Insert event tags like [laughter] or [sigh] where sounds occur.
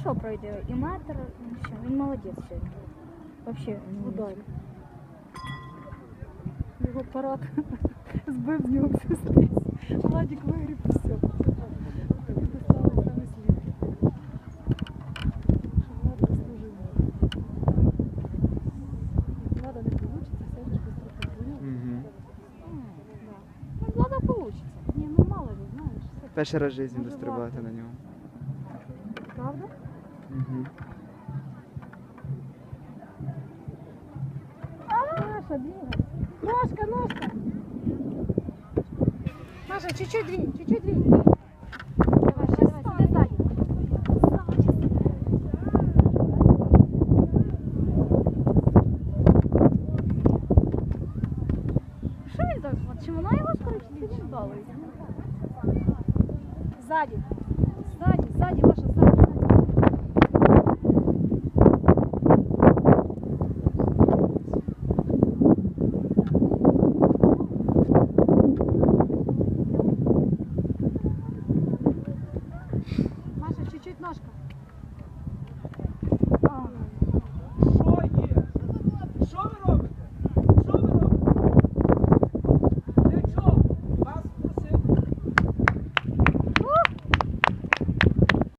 хорошо пройде. І метр, [laughs] [laughs] ну все, він молодець сьогодні. Вообще, В ну, ударі. Його парад збив з нього всю спесь. Владик вигріб і все. Тобі достали саме слід. Що Влад заслужив. Як Влада не вийде, сядеш без трохи Мгм. Ну, Влада вийде. Ні, ну мало ли, знаєш. все Перший раз в житті Може, дострибати варто. на нього. Правда? Угу. Маша, двигай. Ножка, ножка. Маша, чуть-чуть двинь, чуть-чуть двинь. Давай, давай, давай, сиди сзади. Що він так? От Чи вона його скоріше чи він балується? Сзади. Маша, чуть-чуть ножка.